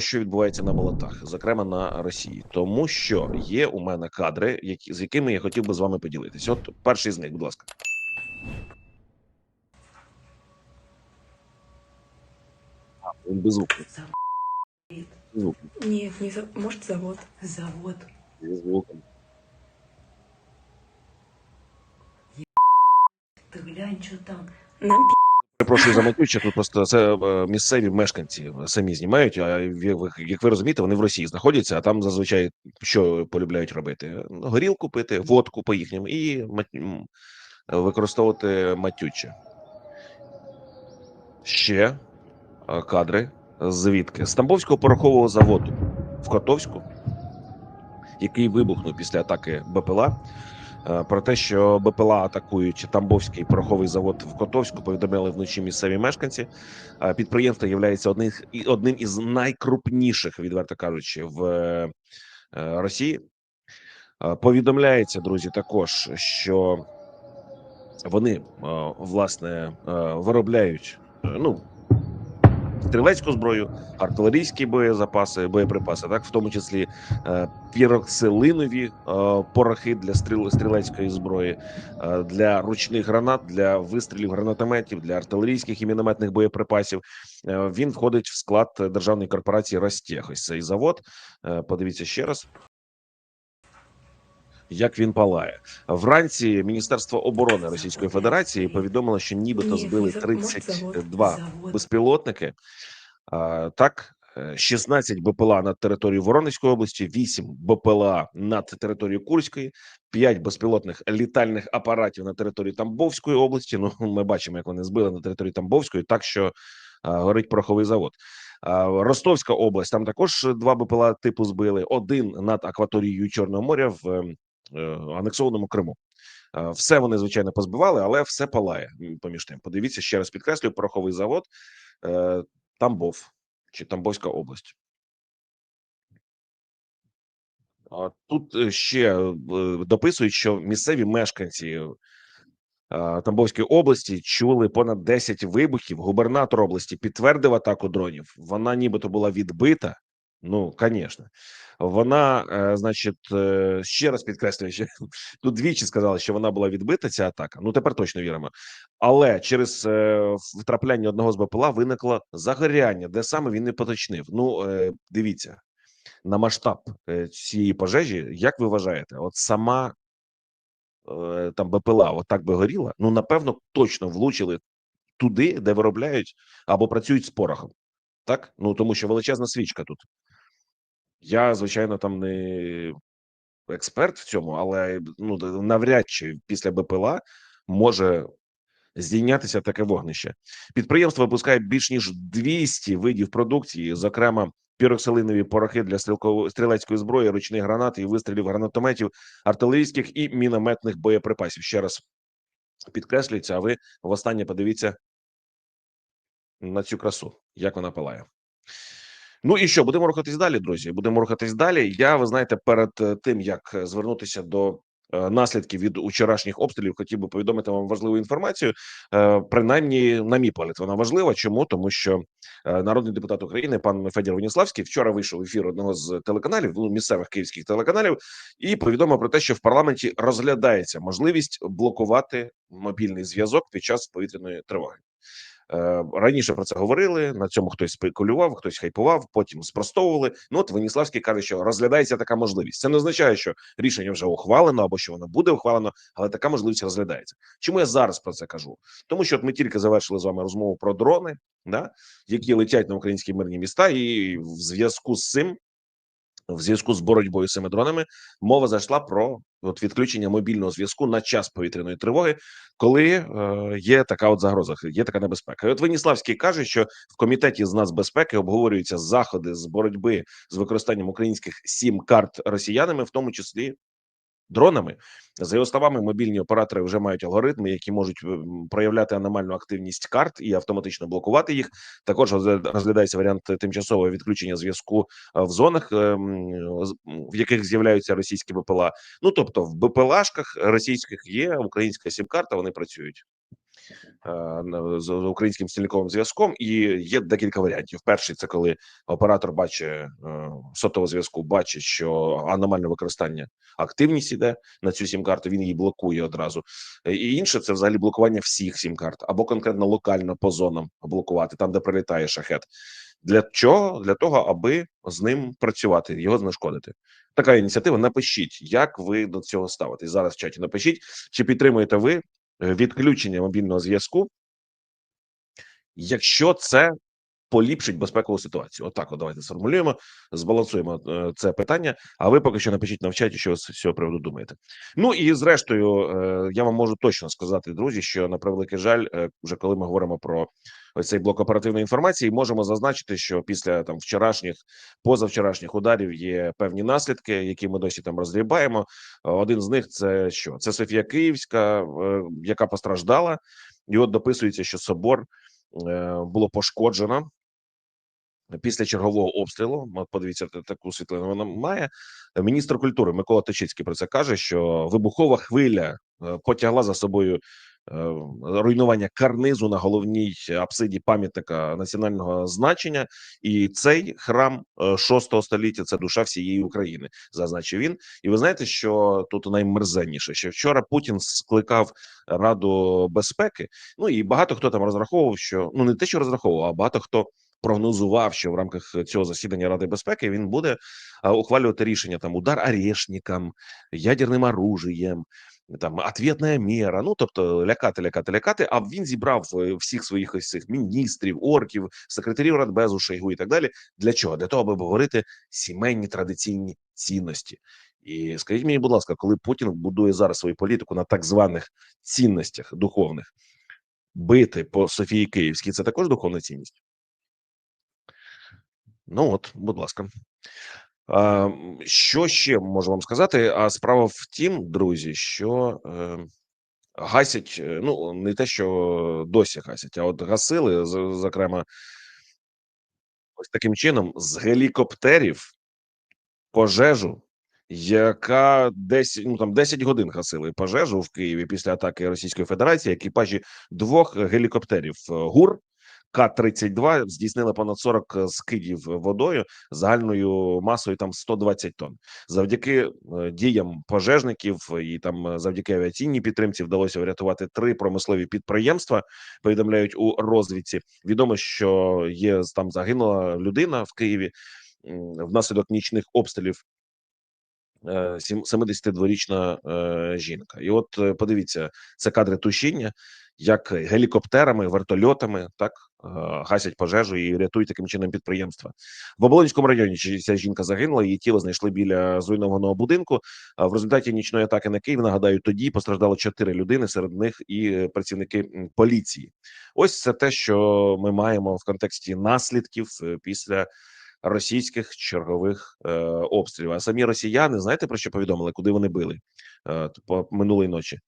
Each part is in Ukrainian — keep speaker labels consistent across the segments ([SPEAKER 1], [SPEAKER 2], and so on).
[SPEAKER 1] що відбувається на болотах, зокрема на Росії, тому що є у мене кадри, які з якими я хотів би з вами поділитися. От перший з них, будь ласка. Він без звуку. Звук.
[SPEAKER 2] Нет, не за... может завод.
[SPEAKER 3] Завод.
[SPEAKER 1] Зі звуком.
[SPEAKER 3] Ти глянь, що там.
[SPEAKER 2] Нам пи***.
[SPEAKER 1] Перепрошую за матюче, тут просто це е, місцеві мешканці самі знімають. А як ви, розумієте, вони в Росії знаходяться, а там зазвичай що полюбляють робити? Горілку пити, водку по їхньому і використовувати матюче. Ще е, кадри звідки з Тамбовського порохового заводу в Котовську, який вибухнув після атаки БПЛА. Е, Про те, що БПЛА атакують Тамбовський пороховий завод в Котовську, повідомляли вночі місцеві мешканці. Е, Підприємство є одним, із найкрупніших, відверто кажучи, в е, Росії. Повідомляється, друзі, також, що вони власне виробляють ну, стрілецьку зброю, артилерійські боєзапаси, боєприпаси, так в тому числі е, піроксилинові е, порохи для стріл, стрілецької зброї, е, для ручних гранат, для вистрілів гранатометів, для артилерійських і мінометних боєприпасів. Е, він входить в склад державної корпорації Ростех. Ось цей завод. Е, подивіться ще раз. Як він палає вранці? Міністерство оборони Російської Федерації повідомило, що нібито збили
[SPEAKER 2] не за-
[SPEAKER 1] 32 безпілотники. Так, е, 16 БПЛА над територією Воронезької області, 8 БПЛА над територією Курської, 5 безпілотних літальних апаратів на території Тамбовської області. Ну, ми бачимо, як вони збили на території Тамбовської, так що горить пороховий завод. Ростовська область там також два БПЛА типу збили. Один над акваторією Чорного моря в е, е, анексованому Криму. Е, Все вони звичайно позбивали, але все палає. Поміж тим, подивіться ще раз підкреслюю, пороховий завод е, Тамбов чи Тамбовська область. Тут е, ще е, дописують, що місцеві мешканці е, Тамбовської області чули понад 10 вибухів. Губернатор області підтвердив атаку дронів. Вона нібито була відбита. Ну, звісно, вона, е, значить, е, ще раз підкреслюю, що тут двічі сказали, що вона була відбита. Ця атака. Ну тепер точно віримо. Але через е, втрапляння одного з БПЛА виникло загоряння, де саме він не поточнив. Ну е, дивіться на масштаб е, цієї пожежі. Як ви вважаєте, от сама е, там БПЛА, от би горіла? Ну напевно, точно влучили туди, де виробляють або працюють з порохом. Так, ну тому що величезна свічка тут. Я, звичайно, там не експерт в цьому, але ну навряд чи після БПЛА може здійнятися таке вогнище. Підприємство випускає більш ніж 200 видів продукції, зокрема піроксилинові порохи для стрілецької зброї, ручних гранат і вистрілів гранатометів, артилерійських і мінометних боєприпасів. Ще раз підкреслюється, а ви востаннє подивіться на цю красу, як вона палає. Ну і що, будемо рухатись далі, друзі. Будемо рухатись далі. Я, ви знаєте, перед е, тим як е, звернутися до е, наслідків від учорашніх обстрілів, хотів би повідомити вам важливу інформацію. Принаймні, на мій погляд, вона важлива. Чому тому, що народний депутат України, пан Федір Веніславський, вчора вийшов в ефір одного з телеканалів, ну місцевих київських телеканалів, і повідомив про те, що в парламенті розглядається можливість блокувати мобільний зв'язок під час повітряної тривоги. Е, Раніше про це говорили. На цьому хтось спекулював, хтось хайпував, потім спростовували. Ну от Веніславський каже, що розглядається така можливість. Це не означає, що рішення вже ухвалено або що воно буде ухвалено, але така можливість розглядається. Чому я зараз про це кажу? Тому що от ми тільки завершили з вами розмову про дрони, да, які летять на українські мирні міста, і в зв'язку з цим. В зв'язку з боротьбою з цими дронами мова зайшла про от відключення мобільного зв'язку на час повітряної тривоги, коли е, є така от загроза, є така небезпека. І от Веніславський каже, що в комітеті з нацбезпеки обговорюються заходи з боротьби з використанням українських сім карт росіянами, в тому числі дронами. За його словами, мобільні оператори вже мають алгоритми, які можуть ем, проявляти аномальну активність карт і автоматично блокувати їх. Також розглядається варіант тимчасового відключення зв'язку е, в зонах, ем, в яких з'являються російські БПЛА. Ну тобто, в БПЛАшках російських є українська сім-карта, вони працюють. Е, з українським стільниковим зв'язком, і є декілька варіантів. Перший це коли оператор бачить е, сотового зв'язку, бачить, що аномальне використання активність іде на цю сім-карту, він її блокує одразу. Е, І інше це взагалі блокування всіх сім-карт або конкретно локально по зонам блокувати, там де прилітає шахет. Для чого? Для того, аби з ним працювати, його знешкодити. Така ініціатива. Напишіть, як ви до цього ставитесь. Зараз в чаті напишіть, чи підтримуєте ви відключення мобільного зв'язку, якщо це поліпшить безпекову ситуацію. Отак, от давайте сформулюємо, збалансуємо е, це питання. А ви поки що напишіть на чаті, що ви з цього приводу думаєте. Ну і зрештою, е, я вам можу точно сказати, друзі, що на превеликий жаль, е, вже коли ми говоримо про цей блок оперативної інформації, можемо зазначити, що після там вчорашніх, позавчорашніх ударів є певні наслідки, які ми досі там розгрібаємо. Е, Один з них це що? Це Софія Київська, яка постраждала, і от дописується, що собор було пошкоджено. Після чергового обстрілу, подивіться таку світлину. Вона має міністр культури Микола Точицький про це каже, що вибухова хвиля е, потягла за собою е, руйнування карнизу на головній апсиді пам'ятника національного значення, і цей храм е, 6 століття це душа всієї України, зазначив він. І ви знаєте, що тут наймерзенніше, що вчора Путін скликав Раду безпеки. Ну і багато хто там розраховував, що ну не те, що розраховував, а багато хто прогнозував, що в рамках цього засідання Ради безпеки він буде ухвалювати рішення там удар орешникам, ядерним оружієм, там ответная мера. Ну тобто лякати, лякати, лякати. А він зібрав е, всіх своїх ось цих міністрів, орків, секретарів Радбезу, Шойгу і так далі. Для чого? Для того, аби говорити сімейні традиційні цінності. І скажіть мені, будь ласка, коли Путін будує зараз свою політику на так званих цінностях духовних, бити по Софії Київській це також духовна цінність? Ну от, будь ласка. Що ще можу вам сказати? А справа в тім, друзі, що е, гасять, е, ну не те, що досі гасять, а от гасили, зокрема, ось таким чином з гелікоптерів пожежу, яка десь ну там 10 годин гасили пожежу в Києві після атаки Російської Федерації. Екіпажі двох гелікоптерів е, ГУР К-32 здійснили понад 40 скидів водою загальною масою там 120 тонн. Завдяки е, діям пожежників і там е, завдяки авіаційній підтримці вдалося врятувати три промислові підприємства. Повідомляють у розвідці. Відомо, що є там загинула людина в Києві внаслідок нічних обстрілів. е, сім- 72-річна е, жінка, і от е, подивіться, це кадри тушіння, як гелікоптерами, вертольотами так е, гасять пожежу і рятують таким чином підприємства. В Оболонському районі ця жінка загинула. Її тіло знайшли біля зруйнованого будинку. В результаті нічної атаки на Київ нагадаю, тоді постраждало чотири людини, серед них і працівники поліції. Ось це те, що ми маємо в контексті наслідків е, після російських чергових е, обстрілів. А самі росіяни знаєте про що повідомили, куди вони били е, по минулої ночі?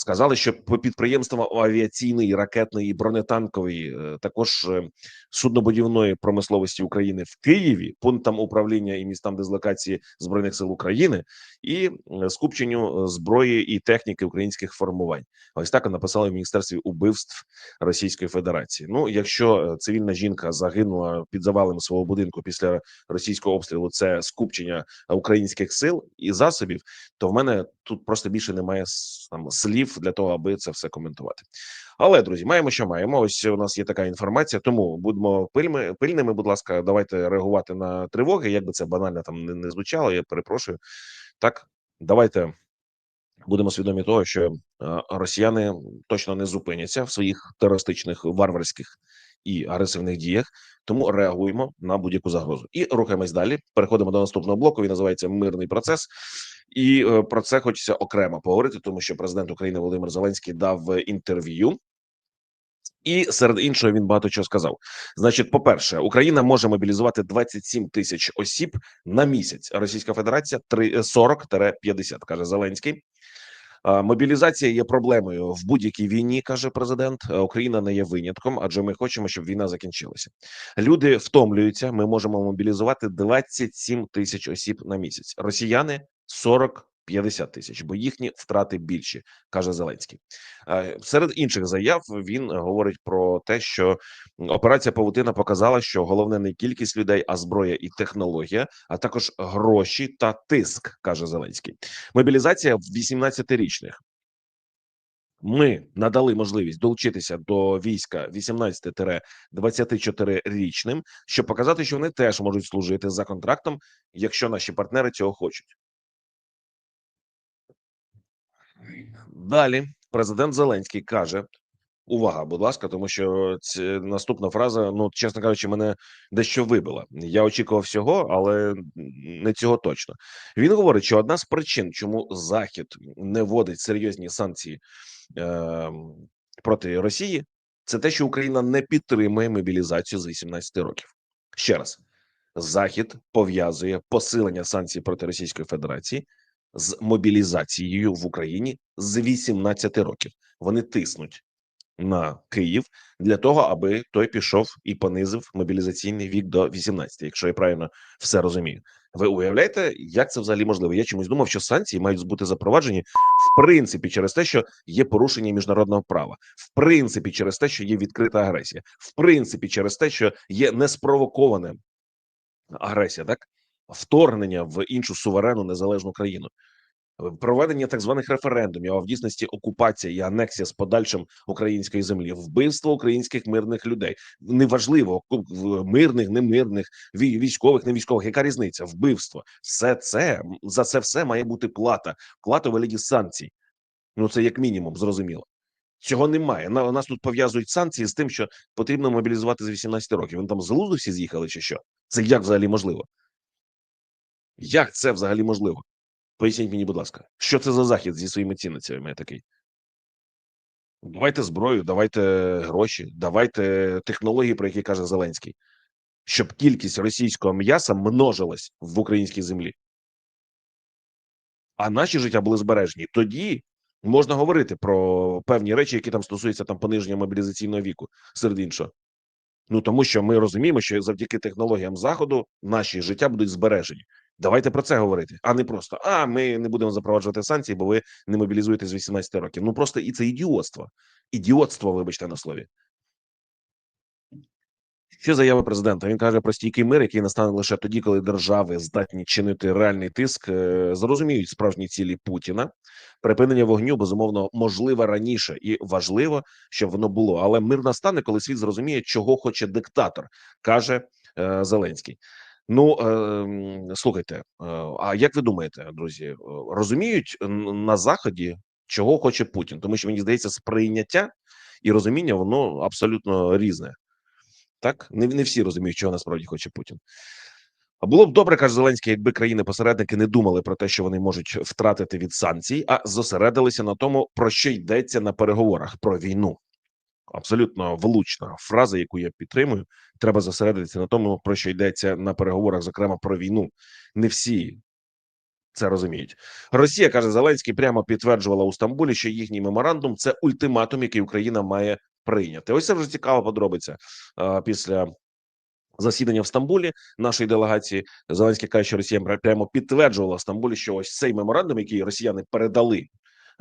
[SPEAKER 1] Сказали, що по підприємствам авіаційної, ракетної, бронетанкової, е, також е, суднобудівної промисловості України в Києві, пунктам управління і містам дислокації збройних сил України, і е, скупченню зброї і техніки українських формувань. Ось так написали в міністерстві убивств Російської Федерації. Ну, якщо цивільна жінка загинула під завалами свого будинку після російського обстрілу, це скупчення українських сил і засобів, то в мене тут просто більше немає там слів для того, аби це все коментувати. Але друзі, маємо, що маємо. Ось у нас є така інформація. Тому будемо пильми, пильними. Будь ласка, давайте реагувати на тривоги. Як би це банально там не, не звучало, я перепрошую. Так, давайте будемо свідомі того, що е, росіяни точно не зупиняться в своїх терористичних варварських і агресивних діях. Тому реагуємо на будь-яку загрозу і рухаємось далі. Переходимо до наступного блоку. Він називається мирний процес. І е, про це хочеться окремо поговорити, тому що президент України Володимир Зеленський дав е, інтерв'ю. І серед іншого він багато чого сказав. Значить, по-перше, Україна може мобілізувати 27 тисяч осіб на місяць. Російська Федерація три- е, 40-50, каже Зеленський. Мобілізація є проблемою в будь-якій війні, каже президент. Україна не є винятком, адже ми хочемо, щоб війна закінчилася. Люди втомлюються. Ми можемо мобілізувати 27 тисяч осіб на місяць. Росіяни 40-50. 50 тисяч, бо їхні втрати більші, каже Зеленський. Е, Серед інших заяв він говорить про те, що операція Павутина показала, що головне не кількість людей, а зброя і технологія, а також гроші та тиск, каже Зеленський. Мобілізація в 18-річних. Ми надали можливість долучитися до війська 18-24-річним, щоб показати, що вони теж можуть служити за контрактом, якщо наші партнери цього хочуть. Далі президент Зеленський каже: увага, будь ласка, тому що це наступна фраза, ну чесно кажучи, мене дещо вибила. Я очікував всього, але не цього точно. Він говорить, що одна з причин, чому Захід не вводить серйозні санкції е, проти Росії, це те, що Україна не підтримує мобілізацію з 18 років. Ще раз, Захід пов'язує посилення санкцій проти Російської Федерації з мобілізацією в Україні з 18 років. Вони тиснуть на Київ для того, аби той пішов і понизив мобілізаційний вік до 18, якщо я правильно все розумію. Ви уявляєте, як це взагалі можливо? Я чомусь думав, що санкції мають бути запроваджені в принципі через те, що є порушення міжнародного права, в принципі, через те, що є відкрита агресія, в принципі, через те, що є неспровокована агресія, так вторгнення в іншу суверенну незалежну країну. Проведення так званих референдумів, а в дійсності окупація і анексія з подальшим української землі, вбивство українських мирних людей. Неважливо мирних, немирних, вій- військових, не військових. Яка різниця? Вбивство, все це за це все має бути плата, плата вигляді санкцій. Ну це як мінімум, зрозуміло. Цього немає. На нас тут пов'язують санкції з тим, що потрібно мобілізувати з 18 років. Вони там з глузду всі з'їхали, чи що? Це як взагалі можливо? Як це взагалі можливо? Поясніть мені, будь ласка, що це за захід зі своїми цінностями такий? Давайте зброю, давайте гроші, давайте технології, про які каже Зеленський, щоб кількість російського м'яса множилась в українській землі. А наші життя були збережені. Тоді можна говорити про певні речі, які там стосуються там пониження мобілізаційного віку, серед іншого. Ну тому що ми розуміємо, що завдяки технологіям заходу наші життя будуть збережені. Давайте про це говорити, а не просто а ми не будемо запроваджувати санкції, бо ви не мобілізуєте з 18 років. Ну просто і це ідіотство. Ідіотство, вибачте на слові. Ще заява президента. Він каже про стійкий мир, який настане лише тоді, коли держави здатні чинити реальний тиск, е, зрозуміють справжні цілі Путіна. Припинення вогню безумовно можливе раніше і важливо, щоб воно було. Але мир настане, коли світ зрозуміє, чого хоче диктатор, каже е, Зеленський. Ну е, слухайте, е, а як ви думаєте, друзі, е, розуміють на заході, чого хоче Путін? Тому що мені здається, сприйняття і розуміння воно абсолютно різне. Так, не, не всі розуміють, чого насправді хоче Путін. А було б добре, каже Зеленський, якби країни-посередники не думали про те, що вони можуть втратити від санкцій, а зосередилися на тому, про що йдеться на переговорах про війну. Абсолютно влучна фраза, яку я підтримую. Треба зосередитися на тому, про що йдеться на переговорах, зокрема про війну. Не всі це розуміють. Росія каже Зеленський, прямо підтверджувала у Стамбулі, що їхній меморандум це ультиматум, який Україна має прийняти. Ось це вже цікава подробиця після. Засідання в Стамбулі нашої делегації Зеленський каже, що Росія прямо підтверджувала в Стамбулі, що ось цей меморандум, який росіяни передали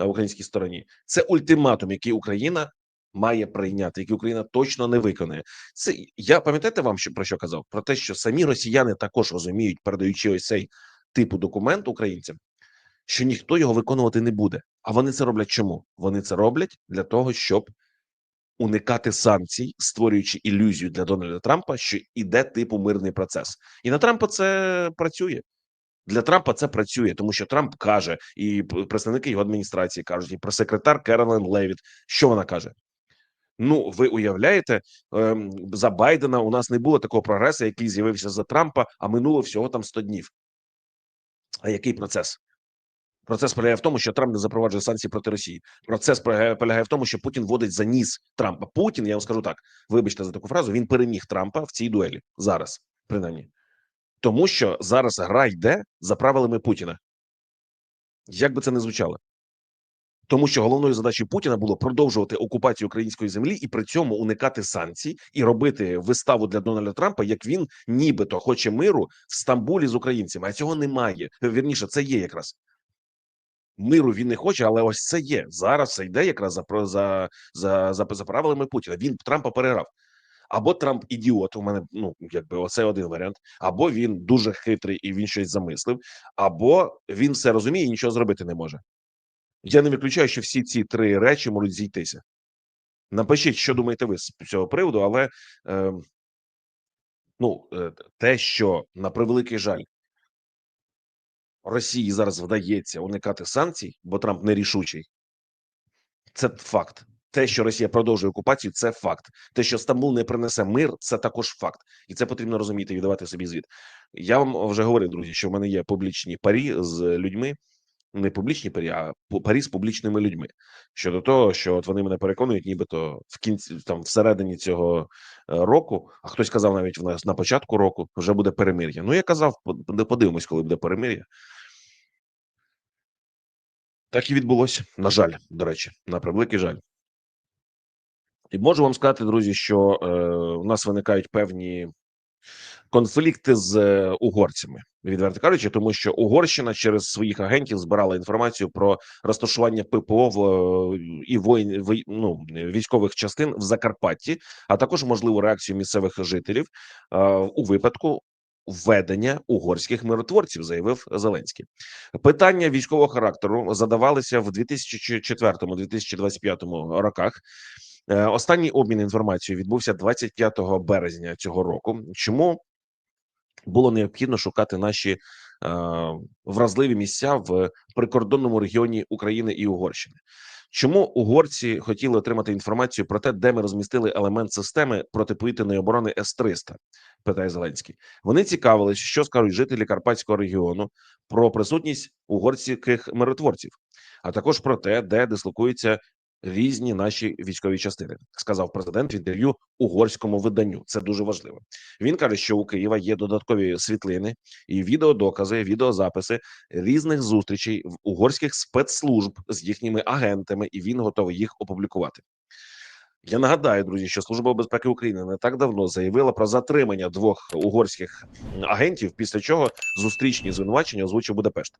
[SPEAKER 1] українській стороні, це ультиматум, який Україна має прийняти, який Україна точно не виконає. Це я пам'ятаєте вам, що про що казав? Про те, що самі росіяни також розуміють, передаючи ось цей типу документ українцям, що ніхто його виконувати не буде. А вони це роблять чому? Вони це роблять для того, щоб уникати санкцій, створюючи ілюзію для Дональда Трампа, що іде типу мирний процес, і на Трампа це працює. Для Трампа це працює, тому що Трамп каже, і представники його адміністрації кажуть, і про секретар Керолен Левіт. Що вона каже? Ну, ви уявляєте, ем, за Байдена у нас не було такого прогресу, який з'явився за Трампа, а минуло всього там 100 днів. А який процес? Процес полягає в тому, що Трамп не запроваджує санкції проти Росії. Процес полягає, в тому, що Путін водить за ніс Трампа. Путін, я вам скажу так, вибачте за таку фразу. Він переміг Трампа в цій дуелі зараз, принаймні, тому що зараз гра йде за правилами Путіна. Як би це не звучало? Тому що головною задачею Путіна було продовжувати окупацію української землі і при цьому уникати санкцій і робити виставу для Дональда Трампа, як він нібито хоче миру в Стамбулі з українцями. А цього немає. Вірніше, це є якраз. Миру він не хоче, але ось це є зараз. Це йде якраз за за, за, за, за правилами Путіна. Він Трампа переграв. Або Трамп ідіот. У мене ну якби оце один варіант, або він дуже хитрий і він щось замислив, або він все розуміє і нічого зробити не може. Я не виключаю, що всі ці три речі можуть зійтися. Напишіть, що думаєте ви з цього приводу, але е, ну, е, те, що на превеликий жаль, Росії зараз вдається уникати санкцій, бо Трамп нерішучий, це факт. Те, що Росія продовжує окупацію, це факт. Те, що Стамбул не принесе мир, це також факт, і це потрібно розуміти і віддавати собі звіт. Я вам вже говорив, друзі, що в мене є публічні парі з людьми, не публічні парі, а парі з публічними людьми щодо того, що от вони мене переконують, нібито в кінці там всередині цього е, року, а хтось казав навіть в нас на початку року вже буде перемир'я. Ну я казав, подивимось, коли буде перемир'я. Так і відбулося. На жаль, до речі, на превеликий жаль. І можу вам сказати, друзі, що е, у нас виникають певні конфлікти з е, угорцями, відверто кажучи, тому що Угорщина через своїх агентів збирала інформацію про розташування ППО в е, і воїн ви- ну, військових частин в Закарпатті, а також можливу реакцію місцевих жителів е, у випадку. Введення угорських миротворців заявив Зеленський. Питання військового характеру задавалися в 2004-2025 роках. Е, Останній обмін інформацією відбувся 25 березня цього року. Чому було необхідно шукати наші е, вразливі місця в прикордонному регіоні України і Угорщини? Чому угорці хотіли отримати інформацію про те, де ми розмістили елемент системи протиповітряної оборони С-300? Питає Зеленський. Вони цікавились, що скажуть жителі Карпатського регіону про присутність угорських миротворців, а також про те, де дислокуються різні наші військові частини, сказав президент в інтерв'ю угорському виданню. Це дуже важливо. Він каже, що у Києва є додаткові світлини і відеодокази, відеозаписи різних зустрічей в угорських спецслужб з їхніми агентами, і він готовий їх опублікувати. Я нагадаю, друзі, що Служба безпеки України не так давно заявила про затримання двох угорських агентів, після чого зустрічні звинувачення озвучив Будапешт.